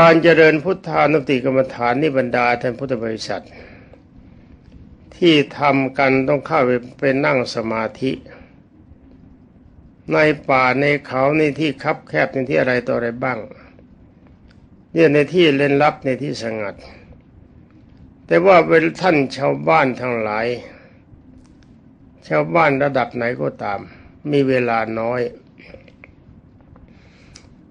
การเจริญพุทธานุติกรรมฐานนี่บรรดาท่านพุทธบริษัท ที่ทำกันต้องเข้าไปไปนั่งสมาธิ ในป่าในเขาในที่คับแคบในที่อะไรต่ออะไรบ้างเนี่ยในที่เล่นลับในที่สงัด แต่ว่าเป็นท่านชาวบ้านทั้งหลาย ชาวบ้านระดับไหนก็ตาม มีเวลาน้อย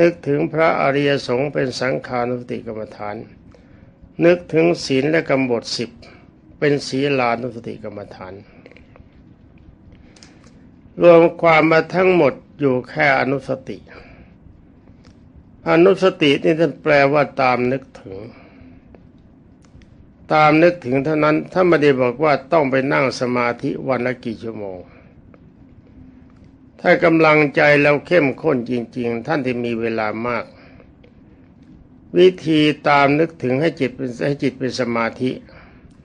นึกถึงพระอริยสงฆ์เป็นสังขานุสติกรรมฐาน นึกถึงศีลและกรรมบทสิบเป็นศีลานุสติกรรมฐาน รวมความมาทั้งหมดอยู่แค่อนุสติ อนุสตินี่ท่านแปลว่าตามนึกถึง ตามนึกถึงเท่านั้นถ้าไม่ได้บอกว่าต้องไปนั่งสมาธิวันละกี่ชั่วโมง ถ้ากำลังใจเราเข้มข้นจริง ๆ ท่านที่มีเวลามาก วิธีตามนึกถึงให้จิตเป็นให้จิตเป็นสมาธิ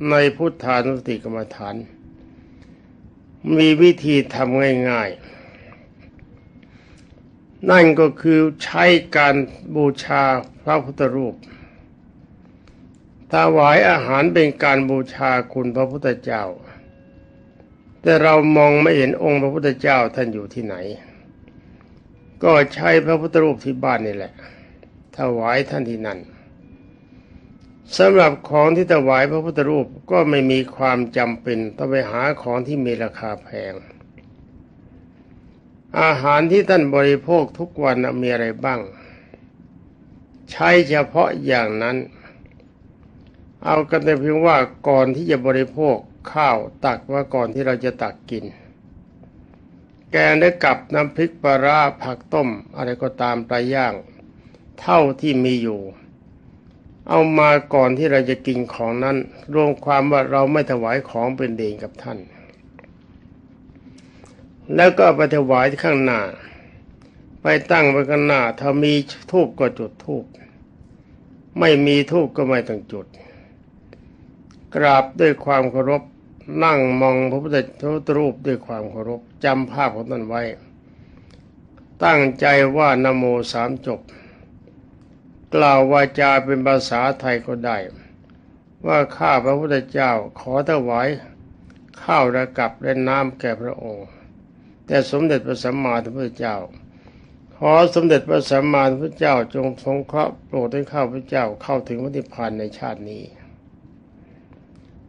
ในพุทธานุสติกรรมฐาน มีวิธีทำง่าย ๆ นั่นก็คือใช้การบูชาพระพุทธรูปถวายอาหารเป็นการบูชาคุณพระพุทธเจ้า แต่เรามองไม่เห็นองค์พระพุทธเจ้าท่านอยู่ที่ไหน ก็ใช้พระพุทธรูปที่บ้านนี่แหละ ถวายท่านที่นั่นสำหรับของที่ถวายพระพุทธรูปก็ไม่มีความจำเป็นต้องไปหาของที่มีราคาแพง อาหารที่ท่านบริโภคทุกวันมีอะไรบ้าง ใช้เฉพาะอย่างนั้น เอากันแต่เพียงว่าก่อนที่จะบริโภค ข้าวตักว่าก่อนที่เราจะตักกิน แกงได้กับน้ำพริกปลาร้าผักต้ม อะไรก็ตามปลาย่าง เท่าที่มีอยู่ เอามาก่อนที่เราจะกินของนั้น รวมความว่าเราไม่ถวายของเป็นเดงกับท่าน แล้วก็ไปถวายข้างหน้า ไปตั้งไว้ข้างหน้าถ้ามีทูบก็จุดทูบไม่มีทูบก็ไม่ต้องจุด กราบด้วยความเคารพนั่งมองพระพุทธรูปด้วยความเคารพจำภาพของท่านไว้ ตั้งใจว่านโมสามจบ กล่าววาจาเป็นภาษาไทยก็ได้ ว่าข้าพระพุทธเจ้าขอถวายข้าวระกับและน้ำแก่พระองค์ แต่สมเด็จพระสัมมาสัมพุทธเจ้า ขอสมเด็จพระสัมมาสัมพุทธเจ้าจงทรงเคราะห์โปรดให้ข้าพระเจ้าเข้าถึงพระนิพพานในชาตินี้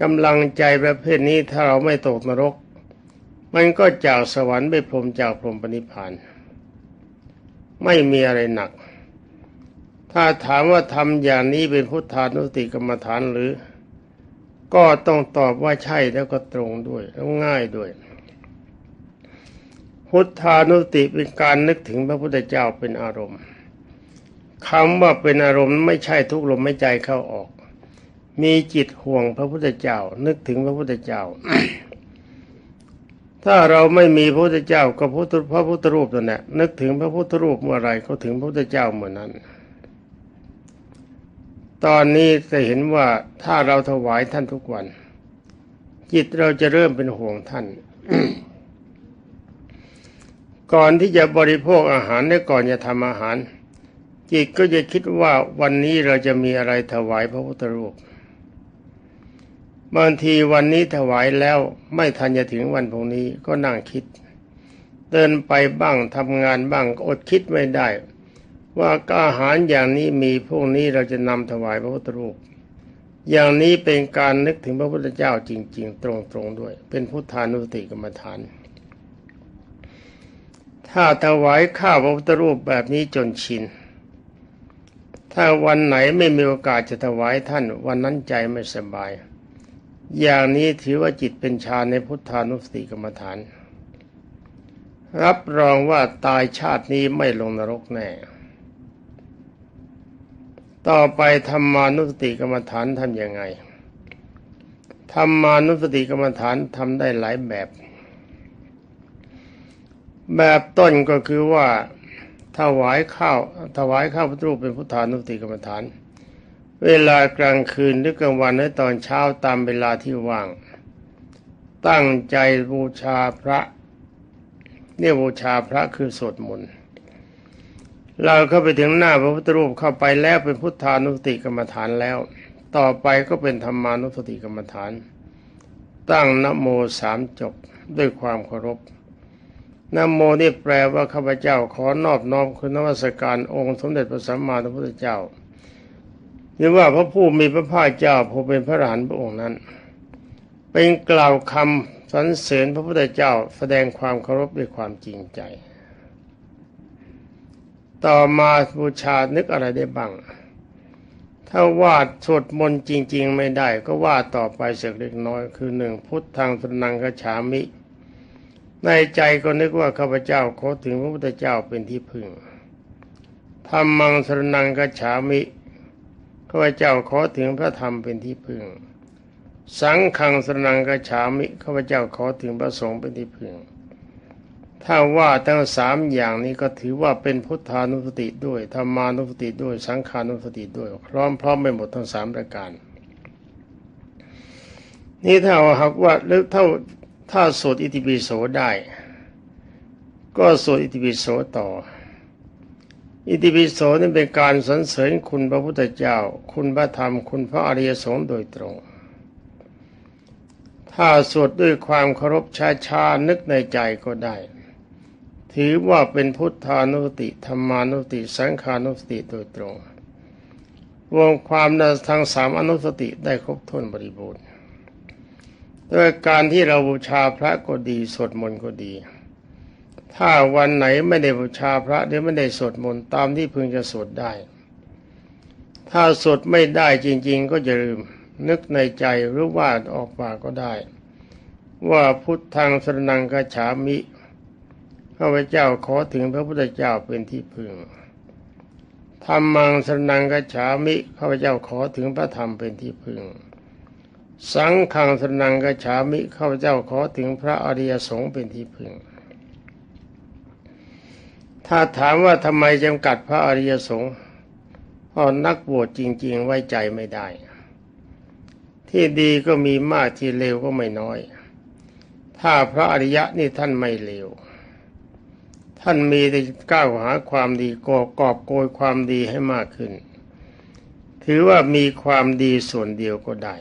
กำลังใจประเภทนี้ถ้าเราไม่ตกนรก มันก็จากสวรรค์ไปพรหมจากพรหมปณิพาน ไม่มีอะไรหนัก ถ้าถามว่าทำอย่างนี้เป็นพุทธานุสติกรรมฐานหรือ ก็ต้องตอบว่าใช่แล้วก็ตรงด้วยแล้วง่ายด้วย พุทธานุสติเป็นการนึกถึงพระพุทธเจ้าเป็นอารมณ์คำว่าเป็นอารมณ์ไม่ใช่ทุกลมไม่ใจเข้าออก มีจิตห่วงพระพุทธเจ้า นึกถึงพระพุทธเจ้า ถ้าเราไม่มีพระพุทธเจ้าก็พุทธพระพุทธรูปนั่นแหละนึกถึงพระพุทธรูปเมื่อไรก็ถึงพระพุทธเจ้าเมื่อนั้น ตอนนี้จะเห็นว่าถ้าเราถวายท่านทุกวัน จิตเราจะเริ่มเป็นห่วงท่านก่อนที่จะบริโภคอาหารและก่อนจะทำอาหาร จิตก็จะคิดว่าวันนี้เราจะมีอะไรถวายพระพุทธรูป บางทีวันนี้ถวายแล้วไม่ทันจะถึงวันพรุ่งนี้ก็นั่งคิด เดินไปบ้างทำงานบ้างอดคิดไม่ได้ ว่าอาหารอย่างนี้มีพวกนี้เราจะนำถวายพระพุทธรูปอย่างนี้เป็นการนึกถึงพระพุทธเจ้าจริง ๆ ตรงๆด้วย เป็นพุทธานุสติกรรมฐาน ถ้าถวายข้าวพระพุทธรูปแบบนี้จนชิน ถ้าวันไหนไม่มีโอกาสจะถวายท่าน วันนั้นใจไม่สบาย อย่างนี้ถือว่าจิตเป็นฌานในพุทธานุสติกรรมฐาน รับรองว่าตายชาตินี้ไม่ลงนรกแน่ ต่อไปธรรมานุสติกรรมฐานทำยังไงธรรมานุสติกรรมฐานทำได้หลายแบบ แบบต้นก็คือว่าถวายข้าวถวายข้าวพระรูปเป็นพุทธานุสติกรรมฐาน เวลากลางคืนหรือกลางวันหรือตอนเช้าตามเวลาที่ว่าง ตั้งใจบูชาพระเนี่ยบูชาพระคือสวดมนต์เราเข้าไปถึงหน้าพระพุทธรูปเข้าไปแล้วเป็นพุทธานุสติกรรมฐานแล้ว ต่อไปก็เป็นธรรมานุสติกรรมฐาน ตั้งนโมสามจบด้วยความเคารพนโมนี่แปลว่าข้าพเจ้าขอนอบน้อมคุณนวัสการองค์สมเด็จพระสัมมาสัมพุทธเจ้า หรือว่าพระผู้มีพระภาคเจ้าผู้เป็นพระอรหันต์พระองค์นั้น เป็นกล่าวคำสรรเสริญพระพุทธเจ้าแสดงความเคารพด้วยความจริงใจ ต่อมาบูชานึกอะไรได้บ้าง ถ้าวาดสวดมนต์จริง ๆ ไม่ได้ก็วาดต่อไปเสียเล็กน้อย คือหนึ่งพุทธังสนังกฉามิ ในใจก็นึกว่าข้าพเจ้าขอถึงพระพุทธเจ้าเป็นที่พึ่งธรรมังสรนังกฉามิ ข้าพเจ้าขอถึงพระธรรมเป็นที่พึ่ง สังฆังสนังกระฉามิข้าพเจ้าขอถึงพระสงฆ์เป็นที่พึ่ง ถ้าว่าทั้งสามอย่างนี้ก็ถือว่าเป็นพุทธานุสติด้วยธรรมานุสติด้วย สังขานุสติด้วยพร้อมพร้อมไปหมดทั้งสามประการ นี่ถ้าหากว่าหรือเท่าถ้าสวดอิติปิโสได้ ก็สวดอิติปิโสต่อ อิติปิโสนี่เป็นการสรรเสริญคุณพระพุทธเจ้า คุณพระธรรม คุณพระอริยสงฆ์โดยตรง ถ้าสวดด้วยความเคารพช้าๆนึกในใจก็ได้ ถือว่าเป็นพุทธานุสติธรรมานุสติ สังขานุสติโดยตรง รวมความในทางสามอนุสติได้ครบถ้วนบริบูรณ์ด้วยการที่เราบูชาพระก็ดีสวดมนต์ก็ดี ถ้าวันไหนไม่ได้บูชาพระหรือไม่ได้สวดมนต์ตามที่พึงจะสวดได้ ถ้าสวดไม่ได้จริง ๆ ก็จะลืมนึกในใจหรือว่าออกปากก็ได้ ว่าพุทธังสรนังกฉามิข้าพเจ้าขอถึงพระพุทธเจ้าเป็นที่พึงธรรมังสรนังกฉามิข้าพเจ้าขอถึงพระธรรมเป็นที่พึงสังฆังสรนังกฉามิข้าพเจ้าขอถึงพระอริยสงฆ์เป็นที่พึง ถ้าถามว่าทำไมจำกัดพระอริยสงฆ์พราะนักบวชจริง ๆ ไว้ใจไม่ได้ ที่ดีก็มีมากที่เลวก็ไม่น้อย ถ้าพระอริยะนี่ท่านไม่เลวท่านมีแต่ก้าวหาความดีกอกอบโกยความดีให้มากขึ้น ถือว่ามีความดีส่วนเดียวก็ได้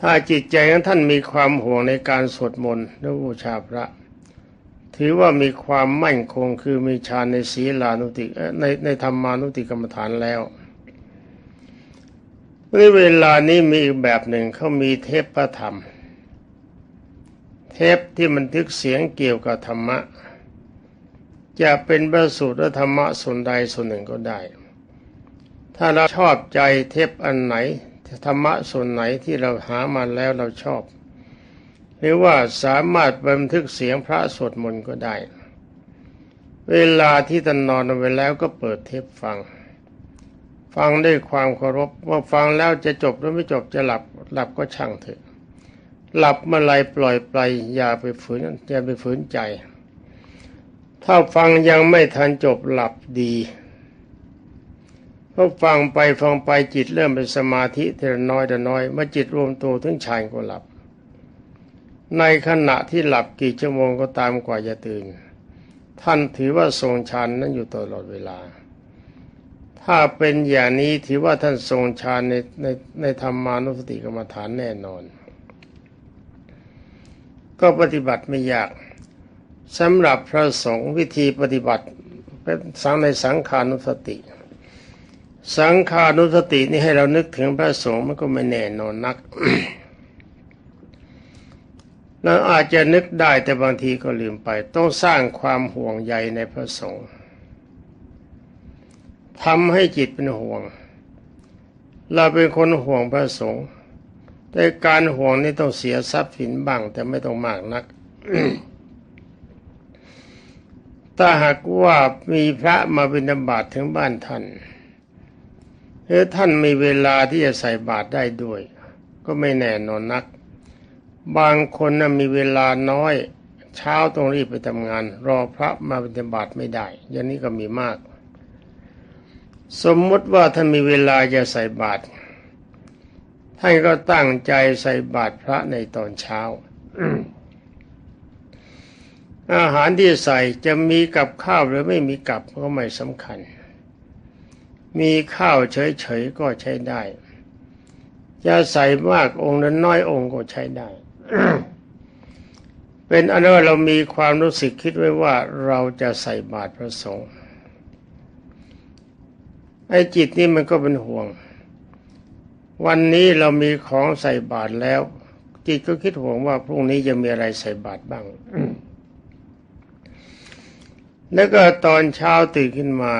ถ้าจิตใจของท่านมีความห่วงในการสวดมนต์และบูชาพระ ถือว่ามีความมั่นคงคือมีฌานในศีลานุติในในธรรมานุติกรรมฐานแล้วในเวลานี้มีอีกแบบหนึ่งเขามีเทปพระธรรม เทปที่บันทึกเสียงเกี่ยวกับธรรมะ จะเป็นพระสูตรธรรมะส่วนใดส่วนหนึ่งก็ได้ ถ้าเราชอบใจเทปอันไหนธรรมะส่วนไหนที่เราหามาแล้วเราชอบ หรือว่าสามารถบันทึกเสียงพระสวดมนต์ก็ได้ เวลาที่ท่านนอนไปแล้วก็เปิดเทปฟัง ฟังด้วยความเคารพว่าฟังแล้วจะจบหรือไม่จบจะหลับหลับก็ช่างเถอะ หลับเมื่อไรปล่อยไปอย่าไปฝืนอย่าไปฝืนใจ ถ้าฟังยังไม่ทันจบหลับดีพอฟังไปฟังไปจิตเริ่มเป็นสมาธิทีละน้อยแต่น้อยเมื่อจิตรวมตัวถึงฌานก็หลับ ในขณะที่หลับกี่ชั่วโมงก็ตามกว่าจะตื่น ท่านถือว่าทรงฌานนั้นอยู่ตลอดเวลา ถ้าเป็นอย่างนี้ถือว่าท่านทรงฌานในในในธรรมานุสติกรรมฐานแน่นอน ก็ปฏิบัติไม่ยากสำหรับพระสงฆ์วิธีปฏิบัติเป็นสังในสังขานุสติ สังขานุสตินี่ให้เรานึกถึงพระสงฆ์มันก็ไม่แน่นอนนัก เราอาจจะนึกได้แต่บางทีก็ลืมไป ต้องสร้างความห่วงใยในพระสงฆ์ทำให้จิตเป็นห่วง เราเป็นคนห่วงพระสงฆ์แต่การห่วงนี่ต้องเสียทรัพย์สินบ้าง แต่ไม่ต้องมากนักถ้าหากว่ามีพระมาบิณฑบาตถึงบ้านท่านหรือท่านมีเวลาที่จะใส่บาตรได้ด้วย ก็ไม่แน่นอนนัก บางคนนะมีเวลาน้อย เช้าต้องรีบไปทำงาน รอพระมาบิบาตไม่ได้อย่างนี้ก็มีมาก สมมติว่าท่านมีเวลาจะใส่บาตรท่านก็ตั้งใจใส่บาตรพระในตอนเช้าอาหารที่ใส่จะมีกับข้าวหรือไม่มีกับก็ไม่สำคัญ มีข้าวเฉยๆก็ใช้ได้ จะใส่มากองค์นั้นน้อยองค์ก็ใช้ได้ เป็นอันว่าเรามีความรู้สึกคิดไว้ว่าเราจะใส่บาตรพระสงฆ์ไอ้จิตนี่มันก็เป็นห่วง วันนี้เรามีของใส่บาตรแล้ว จิตก็คิดห่วงว่าพรุ่งนี้จะมีอะไรใส่บาตรบ้าง แล้วก็ตอนเช้าตื่นขึ้นมา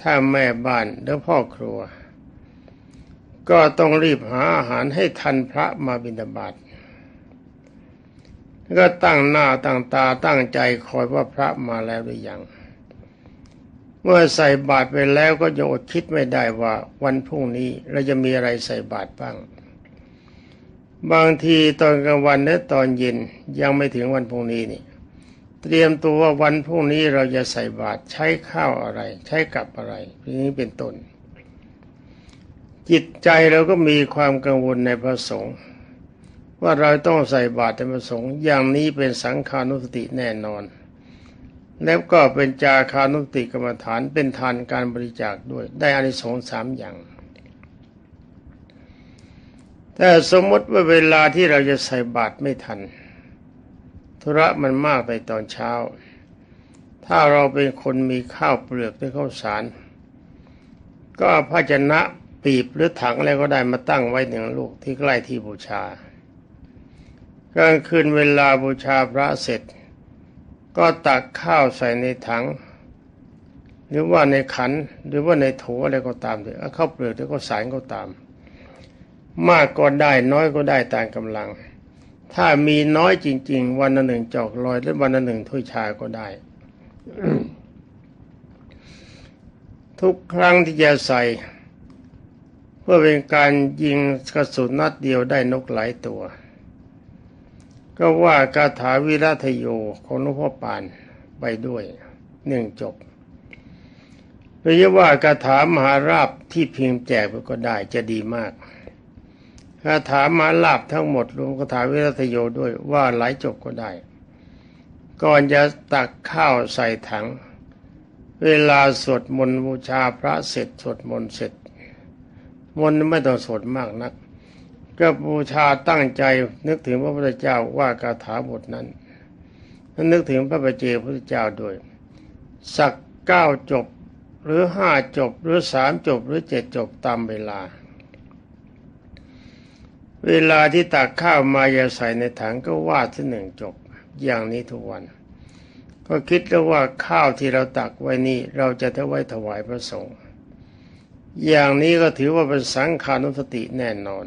ถ้าแม่บ้านหรือพ่อครัว ก็ต้องรีบหาอาหารให้ทันพระมาบิณฑบาต ก็ตั้งหน้าตั้งตาตั้งใจคอยว่าพระมาแล้วหรือยัง เมื่อใส่บาตรไปแล้วก็ยังอดคิดไม่ได้ว่าวันพรุ่งนี้เราจะมีอะไรใส่บาตรบ้าง บางทีตอนกลางวันและตอนเย็นยังไม่ถึงวันพรุ่งนี้นี่ เตรียมตัวว่าวันพรุ่งนี้เราจะใส่บาตรใช้ข้าวอะไร ใช้กับอะไรนี้เป็นต้นจิตใจเราก็มีความกังวลในพระสงฆ์ ว่าเราต้องใส่บาตรในพระสงฆ์อย่างนี้เป็นสังขานุสติแน่นอน แล้วก็เป็นจาคานุสติกรรมฐานเป็นทานการบริจาคด้วย ได้อานิสงส์สามอย่างแต่สมมติว่าเวลาที่เราจะใส่บาตรไม่ทัน ธุระมันมากไปตอนเช้า ถ้าเราเป็นคนมีข้าวเปลือกหรือข้าวสาร ก็ภาชนะปีบหรือถังอะไรก็ได้มาตั้งไว้หนึ่งลูกที่ใกล้ที่บูชา กลางคืนเวลาบูชาพระเสร็จ ก็ตักข้าวใส่ในถัง หรือว่าในขันหรือว่าในโถอะไรก็ตามเถอะเอาข้าวเปลือกหรือข้าวสารก็ตาม มากก็ได้น้อยก็ได้ตามกำลัง ถ้ามีน้อยจริง ๆ วันละหนึ่งจอกลอยและวันละหนึ่งถ้วยชาก็ได้ทุกครั้งที่จะใส่ เพื่อเป็นการยิงกระสุนนัดเดียวได้นกหลายตัว ก็ว่าคาถาวิรัตโยของหลวงพ่อปานไปด้วยหนึ่งจบหรือว่าคาถามหาราบที่เพียงแจกไปก็ได้จะดีมากคาถามหาลาบทั้งหมดรวมคาถาวิรัตโยด้วยว่าหลายจบก็ได้ ก่อนจะตักข้าวใส่ถัง เวลาสวดมนต์บูชาพระเสร็จสวดมนต์เสร็จ มนต์ไม่ต้องสวดมากนัก ก็บูชาตั้งใจนึกถึงพระพุทธเจ้าว่าคาถาบทนั้นนึกถึงพระปเจพระพุทธเจ้าด้วย สักเก้าจบหรือห้าจบหรือสามจบหรือเจ็ดจบตามเวลา เวลาที่ตักข้าวมาอย่าใส่ในถังก็วาดที่หนึ่งจบอย่างนี้ทุกวัน ก็คิดแล้วว่าข้าวที่เราตักไว้นี่เราจะได้ไว้ถวายพระสงฆ์อย่างนี้ก็ถือว่าเป็นสังขานุสติแน่นอน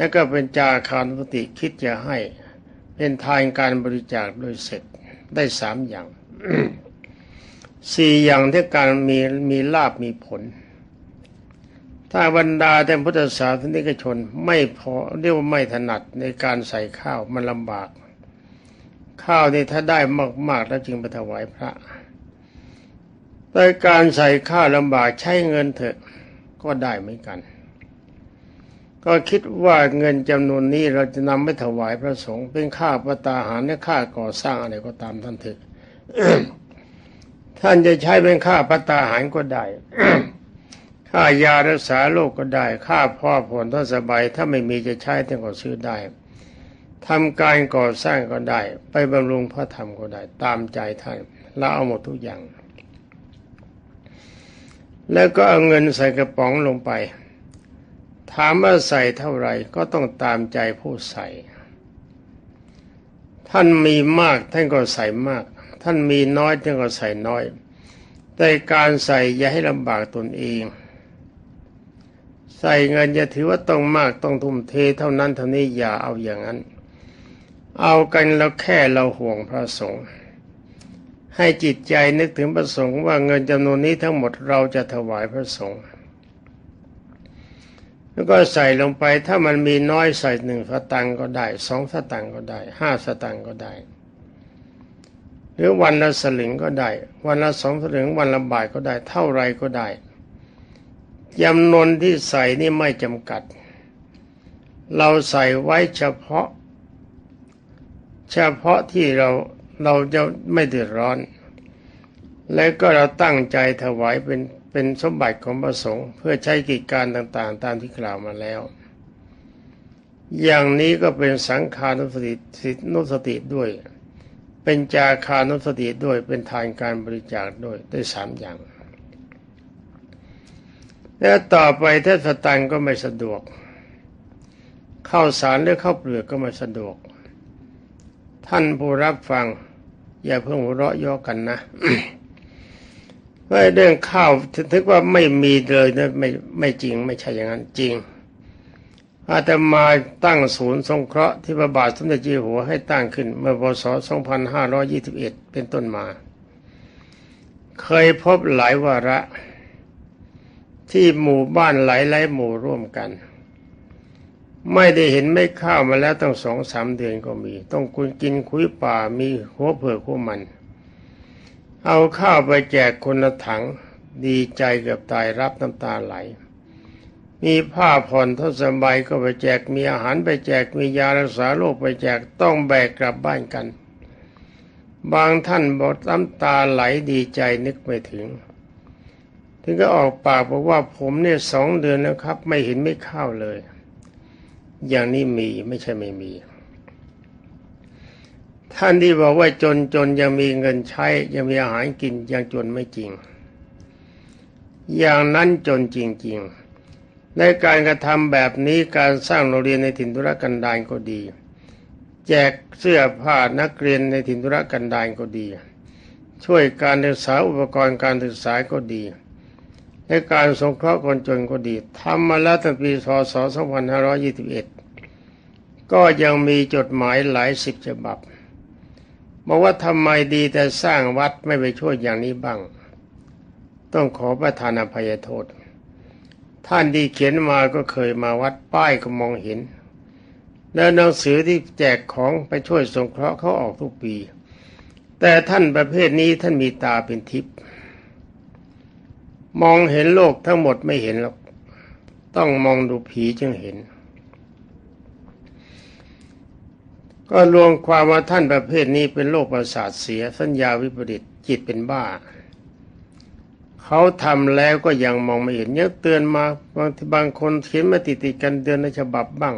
และก็เป็นจาคานุสติคิดจะให้ เป็นทานการบริจาคโดยเสร็จได้สามอย่างสี่อย่างที่การมีมีลาบมีผล ถ้าบรรดาแต่พุทธศาสนิกชนไม่พอเรียกว่าไม่ถนัดในการใส่ข้าวมันลำบาก ข้าวนี่ถ้าได้มากๆแล้วจึงไปถวายพระแต่การใส่ค่าวลำบากใช้เงินเถอะก็ได้เหมือนกัน ก็คิดว่าเงินจำนวนนี้เราจะนำไปถวายพระสงฆ์เป็นค่าประตาหารและค่าก่อสร้างอะไรก็ตามท่านเถอะท่านจะใช้เป็นค่าประตาหารก็ได้ค่ายารักษาโรคก็ได้ ค่าพ่อผลท่านสบายถ้าไม่มีจะใช้ท่านก็ซื้อได้ทำการก่อสร้างก็ได้ ไปบำรุงพระธรรมก็ได้ ตามใจท่านเราเอาหมดทุกอย่าง แล้วก็เอาเงินใส่กระป๋องลงไป ถามว่าใส่เท่าไหร่ก็ต้องตามใจผู้ใส่ ท่านมีมากท่านก็ใส่มาก ท่านมีน้อยท่านก็ใส่น้อย แต่การใส่อย่าให้ลำบากตนเอง ใส่เงินอย่าถือว่าต้องมากต้องทุ่มเทเท่านั้นเท่านี้อย่าเอาอย่างนั้น เอากันแล้วแค่เราห่วงพระสงฆ์ให้จิตใจนึกถึงพระสงฆ์ว่าเงินจำนวนนี้ทั้งหมดเราจะถวายพระสงฆ์ แล้วก็ใส่ลงไปถ้ามันมีน้อยใส่หนึ่งสตังก็ได้สองสตังก็ได้ห้าสตังก็ได้ หรือวันละสลึงก็ได้ วันละสองสลึงวันละบาทก็ได้ เท่าไรก็ได้จำนวนที่ใส่นี่ไม่จำกัด เราใส่ไว้เฉพาะ เฉพาะที่เราเราจะไม่เดือดร้อน และก็เราตั้งใจถวายเป็น เป็นสมบัติของพระสงฆ์เพื่อใช้กิจการต่างๆ ตามที่กล่าวมาแล้ว อย่างนี้ก็เป็นสังขานุสตินุสติด้วย เป็นจาคานุสติด้วยเป็นทานการบริจาคด้วยได้สามอย่าง แล้วต่อไปถ้าสตังก็ไม่สะดวก เข้าสารหรือเข้าเปลือกก็ไม่สะดวก ท่านผู้รับฟัง อย่าเพิ่งหัวเราะย่อกันนะ เรื่องข้าวถึงว่าไม่มีเลยนะไม่ไม่จริง ไม่ใช่อย่างนั้นจริง อาตมาตั้งศูนย์สงเคราะห์ที่พระบาทสมเด็จเจ้าอยู่หัวให้ตั้งขึ้นเมื่อพศ 2521 เป็นต้นมา เคยพบหลายวาระ ที่หมู่บ้านหลายหลายหมู่ร่วมกัน ไม่ได้เห็นไม่ข้าวมาแล้วตั้งสองสามเดือนก็มี ต้องคุณกินคุยป่ามีหัวเผือกหัวมัน เอาข้าวไปแจกคนละถัง ดีใจเกือบตายรับน้ำตาไหล มีผ้าผ่อนทศบายก็ไปแจกมีอาหารไปแจกมียารักษาโรคไปแจกต้องแบกกลับบ้านกัน บางท่านบอกน้ำตาไหลดีใจนึกไม่ถึง ถึงก็ออกปากบอกว่าผมเนี่ยสองเดือนแล้วครับ ไม่เห็นไม่ข้าวเลย อย่างนี้มีไม่ใช่ไม่มี ท่านที่บอกว่าจนจนยังมีเงินใช้ ยังมีอาหารกินยังจนไม่จริง อย่างนั้นจนจริง ๆ ในการกระทำแบบนี้การสร้างโรงเรียนในถิ่นธุรกันดารก็ดี แจกเสื้อผ้านักเรียนในถิ่นธุรกันดารก็ดี ช่วยการศึกษาอุปกรณ์การศึกษาก็ดีในการสงเคราะห์คนจนก็ดีทำมาแล้วตั้งปีพศ2521 ก็ยังมีจดหมายหลายสิบฉบับ บอกว่าทำไมดีแต่สร้างวัดไม่ไปช่วยอย่างนี้บ้าง ต้องขอประทานอภัยโทษ ท่านที่เขียนมาก็เคยมาวัดป้ายก็มองเห็น แล้วหนังสือที่แจกของไปช่วยสงเคราะห์เขาออกทุกปี แต่ท่านประเภทนี้ท่านมีตาเป็นทิพย์มองเห็นโลกทั้งหมดไม่เห็นหรอก ต้องมองดูผีจึงเห็น ก็รวมความว่าท่านประเภทนี้เป็นโรคประสาทเสียสัญญาวิปริตจิตเป็นบ้า เขาทำแล้วก็ยังมองไม่เห็นยังเตือนมาบางทีบางคนเขียนมาติดติดกันเดือนในฉบับบ้าง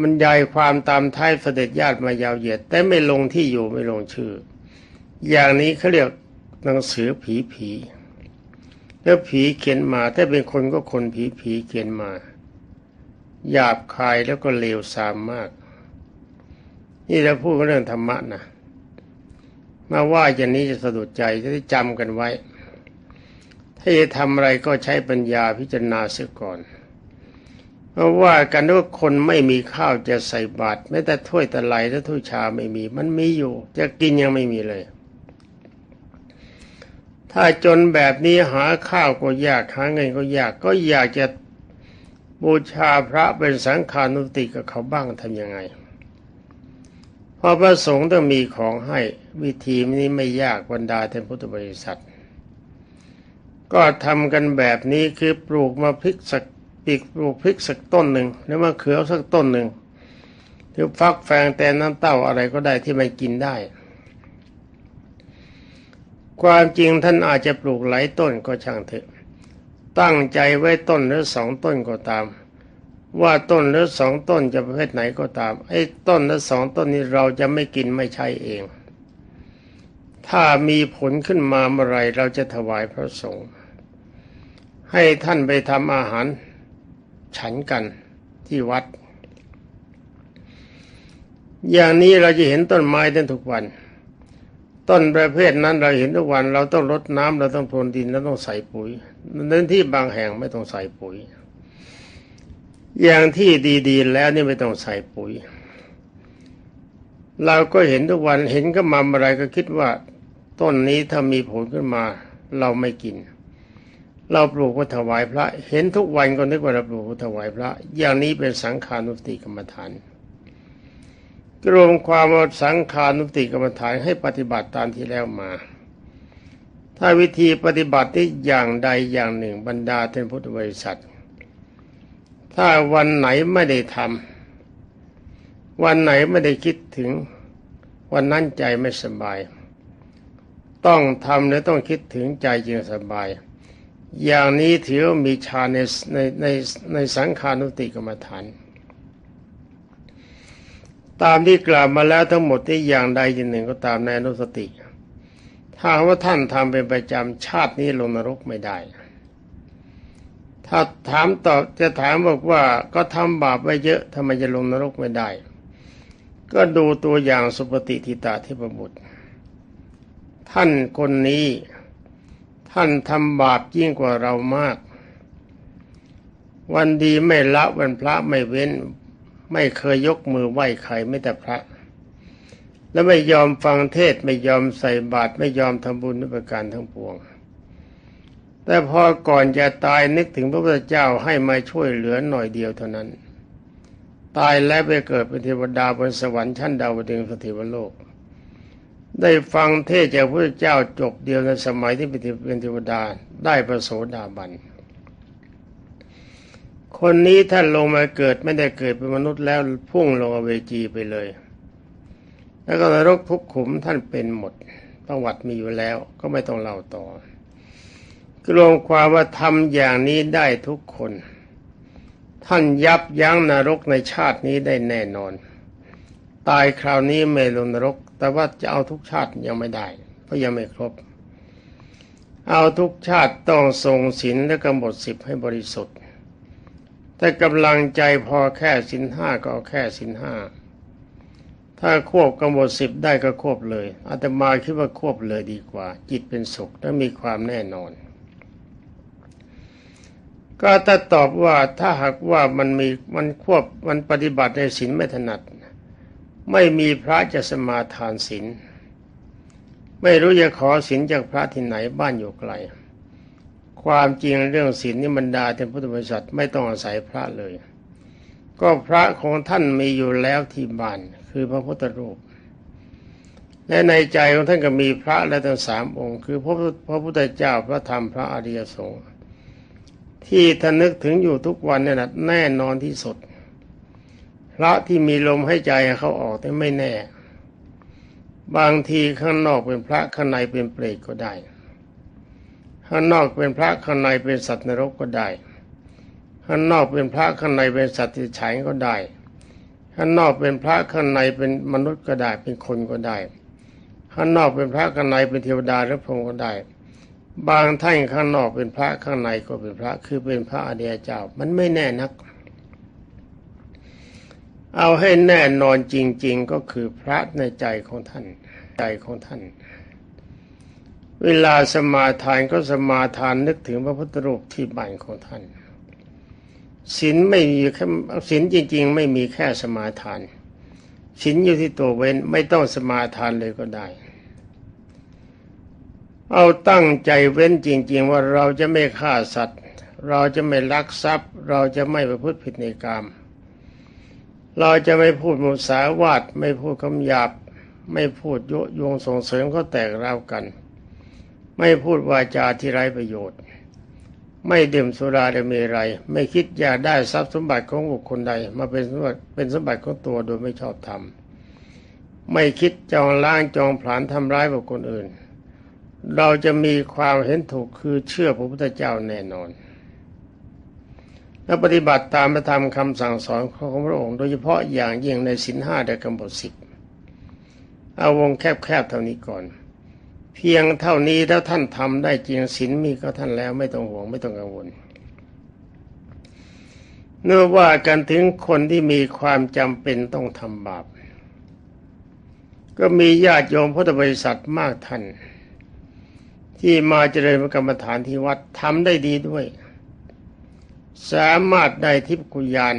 มันยายความตามท้ายเสด็จญาติมายาวเหยียด แต่ไม่ลงที่อยู่ไม่ลงชื่อ อย่างนี้เขาเรียกหนังสือผีผีแล้วผีเขียนมาถ้าเป็นคนก็คนผีผีเขียนมา หยาบคายแล้วก็เลวทรามมาก นี่เราพูดเรื่องธรรมะนะมาว่าอย่างนี้จะสะดุดใจจะได้จำกันไว้ ถ้าจะทำอะไรก็ใช้ปัญญาพิจารณาเสียก่อนเพราะว่ากันว่าคนไม่มีข้าวจะใส่บาตรแม้แต่ถ้วยตะไลและถ้วยชาไม่มี มันมีอยู่ จะกินยังไม่มีเลย ถ้าจนแบบนี้หาข้าวก็ยากหาเงินก็ยากก็อยากจะบูชาพระเป็นสังฆานุติกับเขาบ้างทำยังไง เพราะพระสงฆ์ต้องมีของให้วิธีนี้ไม่ยากบรรดาท่านพุทธบริษัท ก็ทำกันแบบนี้คือปลูกมาพริกสักปีกปลูกพริกสักต้นหนึ่งหรือมะเขือสักต้นหนึ่งหรือฟักแฟงแต่น้ำเต้าอะไรก็ได้ที่ไม่กินได้ ความจริงท่านอาจจะปลูกหลายต้นก็ช่างเถอะ ตั้งใจไว้ต้นหรือสองต้นก็ตาม ว่าต้นหรือสองต้นจะประเภทไหนก็ตาม ไอ้ต้นหรือสองต้นนี้เราจะไม่กินไม่ใช่เอง ถ้ามีผลขึ้นมาเมื่อไรเราจะถวายพระสงฆ์ให้ท่านไปทำอาหาร ฉันกันที่วัด อย่างนี้เราจะเห็นต้นไม้ได้ทุกวัน ต้นประเภทนั้นเราเห็นทุกวัน เราต้องรดน้ำเราต้องพรวนดินเราต้องใส่ปุ๋ยเน้นที่บางแห่งไม่ต้องใส่ปุ๋ย อย่างที่ดีๆ แล้วนี่ไม่ต้องใส่ปุ๋ย เราก็เห็นทุกวันเห็นก็มาอะไรก็คิดว่า ต้นนี้ถ้ามีผลขึ้นมา เราไม่กิน เราปลูกก็ถวายพระ เห็นทุกวันก็นึกว่าเราปลูกก็ถวายพระ อย่างนี้เป็นสังขานุสติกรรมฐานรวมความว่าสังขานุสติกรรมฐานให้ปฏิบัติตามที่แล้วมา ถ้าวิธีปฏิบัติที่อย่างใดอย่างหนึ่งบรรดาท่านพุทธบริษัท ถ้าวันไหนไม่ได้ทำวันไหนไม่ได้คิดถึง วันนั้นใจไม่สบาย ต้องทำและต้องคิดถึงใจจึงสบาย อย่างนี้ถือว่ามีฌานในในในในสังขานุติกรรมฐาน ตามที่กล่าวมาแล้วทั้งหมดที่อย่างใดอย่างหนึ่งก็ตามในอนุสติ ถ้าว่าท่านทำเป็นประจำชาตินี้ลงนรกไม่ได้ ถ้าถามตอบจะถามบอกว่าก็ทำบาปไว้เยอะทำไมจะลงนรกไม่ได้ ก็ดูตัวอย่างสุปฏิทิตาที่ประบุตร ท่านคนนี้ท่านทำบาปยิ่งกว่าเรามาก วันดีไม่ละวันพระไม่เว้น ไม่เคยยกมือไหว้ใครไม่แต่พระ และไม่ยอมฟังเทศไม่ยอมใส่บาตรไม่ยอมทำบุญด้วยประการทั้งปวง แต่พอก่อนจะตายนึกถึงพระพุทธเจ้าให้มาช่วยเหลือหน่อยเดียวเท่านั้น ตายแล้วไปเกิดเป็นเทวดาบนสวรรค์ชั้นดาวดึงสถิวโลก ได้ฟังเทศจากพระพุทธเจ้าจบเดียวในสมัยที่เป็นเทวดาได้ประโสดาบัน คนนี้ท่านลงมาเกิดไม่ได้เกิดเป็นมนุษย์แล้วพุ่งลงอเวจีไปเลย แล้วก็นรกทุกขุมท่านเป็นหมดประวัติมีอยู่แล้วก็ไม่ต้องเล่าต่อ รวมความว่าทำอย่างนี้ได้ทุกคน ท่านยับยั้งนรกในชาตินี้ได้แน่นอน ตายคราวนี้ไม่ลงนรก แต่ว่าจะเอาทุกชาติยังไม่ได้ เพราะยังไม่ครบ เอาทุกชาติต้องทรงศีลและกำหนดสิบให้บริสุทธิ์ แต่กำลังใจพอแค่สินห้าก็เอาแค่สินห้าถ้าควบกำหนดสิบได้ก็ควบเลยอาตมาคิดว่าควบเลยดีกว่า จิตเป็นสุขและมีความแน่นอน ก็ถ้าตอบว่าถ้าหากว่ามันมีมันควบมันปฏิบัติในศีลไม่ถนัด ไม่มีพระจะสมาทานศีลไม่รู้จะขอศีลจากพระที่ไหนบ้านอยู่ไกล ความจริงเรื่องศีลนี่บรรดาเป็นพุทธบริษัทไม่ต้องอาศัยพระเลย ก็พระของท่านมีอยู่แล้วที่บ้านคือพระพุทธรูป และในใจของท่านก็มีพระและทั้งสามองค์ คือพระพระพุทธเจ้าพระธรรมพระอริยสงฆ์ ที่ท่านนึกถึงอยู่ทุกวันเนี่ยนะแน่นอนที่สุด พระที่มีลมให้ใจเขาออกแต่ไม่แน่ บางทีข้างนอกเป็นพระข้างในเป็นเปรตก็ได้ ข้างนอกเป็นพระข้างในเป็นสัตว์นรกก็ได้ ข้างนอกเป็นพระข้างในเป็นสัตว์ที่ฉายก็ได้ ข้างนอกเป็นพระข้างในเป็นมนุษย์ก็ได้ เป็นคนก็ได้ ข้างนอกเป็นพระข้างในเป็นเทวดาหรือพรหมก็ได้ บางท่านข้างนอกเป็นพระข้างในก็เป็นพระคือเป็นพระอริยเจ้า มันไม่แน่นัก เอาให้แน่นอนจริง ๆก็คือพระในใจของท่าน ใจของท่าน เวลาสมาทานก็สมาทานนึกถึงพระพุทธรูปที่บ้านของท่านศีลไม่มีแค่ศีลจริง ๆ ไม่มีแค่สมาทานศีลอยู่ที่ตัวเว้นไม่ต้องสมาทานเลยก็ได้ เอาตั้งใจเว้นจริง ๆ ว่าเราจะไม่ฆ่าสัตว์ เราจะไม่ลักทรัพย์ เราจะไม่ประพฤติผิดในกรรมเราจะไม่พูดมุสาวาทไม่พูดคำหยาบ ไม่พูดยุยงส่งเสริมเขาแตกราวกัน ไม่พูดวาจาที่ไร้ประโยชน์ ไม่ดื่มสุราและมรัยไม่คิดอยากได้ทรัพย์สมบัติของบุคคลใด มาเป็นสมบัติเป็นสมบัติของตัวโดยไม่ชอบธรรมไม่คิดจองล้างจองผลาญทำร้ายบุคคลอื่น เราจะมีความเห็นถูกคือเชื่อพระพุทธเจ้าแน่นอน และปฏิบัติตามพระธรรมคำสั่งสอนของพระองค์ โดยเฉพาะอย่างยิ่งในสินห้าและกำหนดสิบเอาวงแคบๆเท่านี้ก่อน เพียงเท่านี้แล้วท่านทำได้จริงศีลมีก็ท่านแล้วไม่ต้องห่วงไม่ต้องกังวลเนื่อว่ากันถึงคนที่มีความจำเป็นต้องทำบาปก็มีญาติโยมพุทธบริษัทมากท่าน ที่มาเจริญกรรมฐานที่วัดทำได้ดีด้วย สามารถได้ทิพยกุญาณ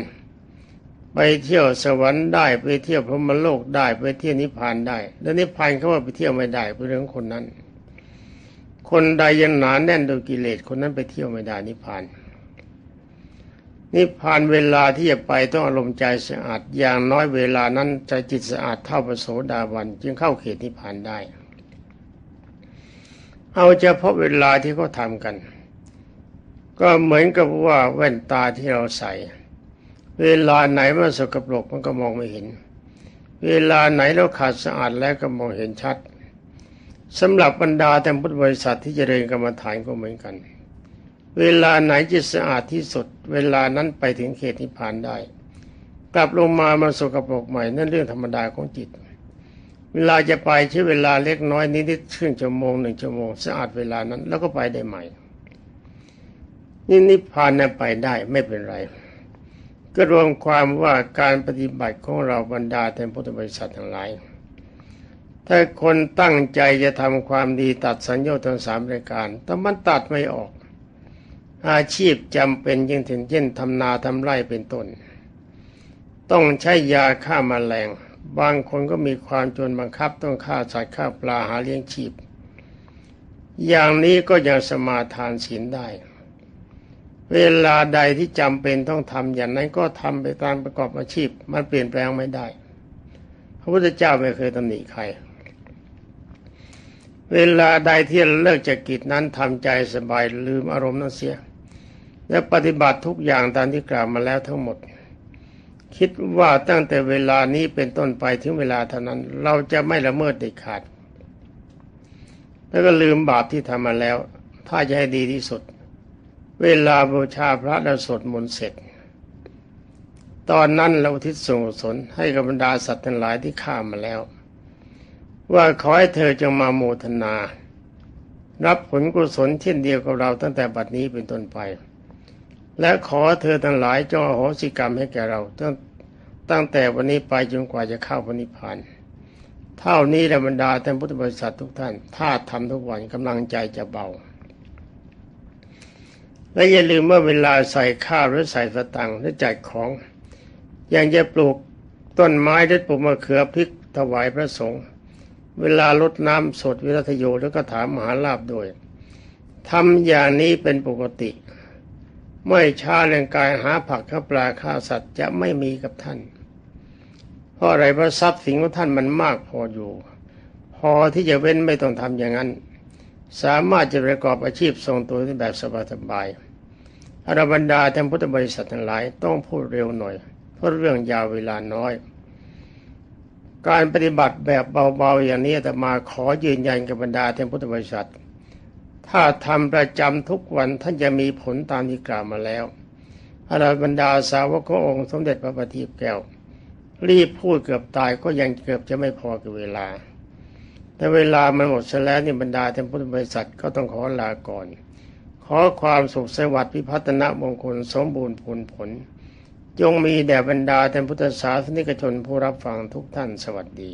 ไปเที่ยวสวรรค์ได้ไปเที่ยวพรหมโลกได้ไปเที่ยวนิพพานได้ แล้วนิพพานเขาว่าไปเที่ยวไม่ได้เป็นเรื่องคนนั้น คนใดยังหนาแน่นโดยกิเลสคนนั้นไปเที่ยวไม่ได้นิพพาน นิพพานเวลาที่จะไปต้องอารมณ์ใจสะอาดอย่างน้อยเวลานั้นใจจิตสะอาดเท่าพระโสดาบันจึงเข้าเขตนิพพานได้ เอาเฉพาะเวลาที่เขาทำกัน ก็เหมือนกับว่าแว่นตาที่เราใส่ เวลาไหนมันสกปรกมันก็มองไม่เห็น เวลาไหนเราขาดสะอาดแล้วก็มองเห็นชัดสำหรับบรรดาแต่พุทธบริษัทที่จเจริญกรรมฐานก็เหมือนกัน เวลาไหนจิตสะอาดที่สุด เวลานั้นไปถึงเขตนิพพานได้ กลับลงมามันสกปรกใหม่นั่นเรื่องธรรมดาของจิต เวลาจะไปใช้เวลาเล็กน้อยนิดๆครึ่งชั่วโมงหนึ่งชั่วโมงสะอาดเวลานั้น แล้วก็ไปได้ใหม่ นี่นิพพานนั้นไปได้ไม่เป็นไร ก็รวมความว่าการปฏิบัติของเราบรรดาแต่พุทธบริษัททั้งหลาย ถ้าคนตั้งใจจะทำความดีตัดสัญญาทั้งสามรายการ แต่มันตัดไม่ออก อาชีพจำเป็นยิ่งถึงเช่นทำนาทำไร่เป็นต้น ต้องใช้ยาฆ่ามาแมลง บางคนก็มีความจนบังคับต้องฆ่าสัตว์ฆ่าปลาหาเลี้ยงชีพ อย่างนี้ก็ยังสมาทานศีลได้ เวลาใดที่จำเป็นต้องทำอย่างนั้นก็ทำไปตามประกอบอาชีพ มันเปลี่ยนแปลงไม่ได้ พระพุทธเจ้าไม่เคยตำหนิใคร เวลาใดที่เลิกจากกิจนั้นทำใจสบายลืมอารมณ์นั้นเสีย และปฏิบัติทุกอย่างตามที่กล่าวมาแล้วทั้งหมด คิดว่าตั้งแต่เวลานี้เป็นต้นไปถึงเวลาเท่านั้น เราจะไม่ละเมิดเด็ดขาด แล้วก็ลืมบาปที่ทำมาแล้ว ถ้าจะให้ดีที่สุด เวลาบูชาพระและสวดมนต์เสร็จ ตอนนั้นเราทิศส่วนให้กับบรรดาสัตว์ทั้งหลายที่ฆ่ามาแล้ว ว่าขอให้เธอจงมาโมทนา รับผลกุศลเช่นเดียวกับเราตั้งแต่บัดนี้เป็นต้นไป และขอเธอทั้งหลายจงอโหสิกรรมให้แก่เรา ตั้งตั้งแต่วันนี้ไปจนกว่าจะเข้าพระนิพพานเท่านี้แหละบรรดาท่านพุทธบริษัททุกท่าน ถ้าทำทุกวันกำลังใจจะเบา และอย่าลืมว่าเวลาใส่ข้าวหรือใส่สตังหรือจัดของ อย่างจะปลูกต้นไม้หรือปลูกมะเขือพริกถวายพระสงฆ์เวลาลดน้ำสดวิรัตโยแล้วก็ถามมหาลาบด้วยทำอย่างนี้เป็นปกติ ไม่ช้าเรื่องกายหาผักข้าปลาข้าสัตว์จะไม่มีกับท่าน เพราะอะไรเพราะทรัพย์สินของท่านมันมากพออยู่ พอที่จะเว้นไม่ต้องทำอย่างนั้น สามารถจะประกอบอาชีพทรงตัวได้แบบสบายๆอรบรรดาท่านพุทธบริษัททั้งหลายต้องพูดเร็วหน่อย เพราะเรื่องยาวเวลาน้อย การปฏิบัติแบบเบาๆอย่างนี้แต่มาขอยืนยันกับบรรดาท่านพุทธบริษัท ถ้าทำประจำทุกวันท่านจะมีผลตามที่กล่าวมาแล้วอรบรรดาสาวกขององค์สมเด็จพระบัณฑิตแก้ว รีบพูดเกือบตายก็ยังเกือบจะไม่พอกับเวลา แต่เวลามันหมดซะแล้วนี่บรรดาท่านพุทธบริษัทก็ต้องขอลาก่อน ขอความสุขสวัสดิ์พิพัฒนมงคลสมบูรณ์ผลผล จงมีแด่บรรดาท่านพุทธศาสนิกชนผู้รับฟังทุกท่านสวัสดี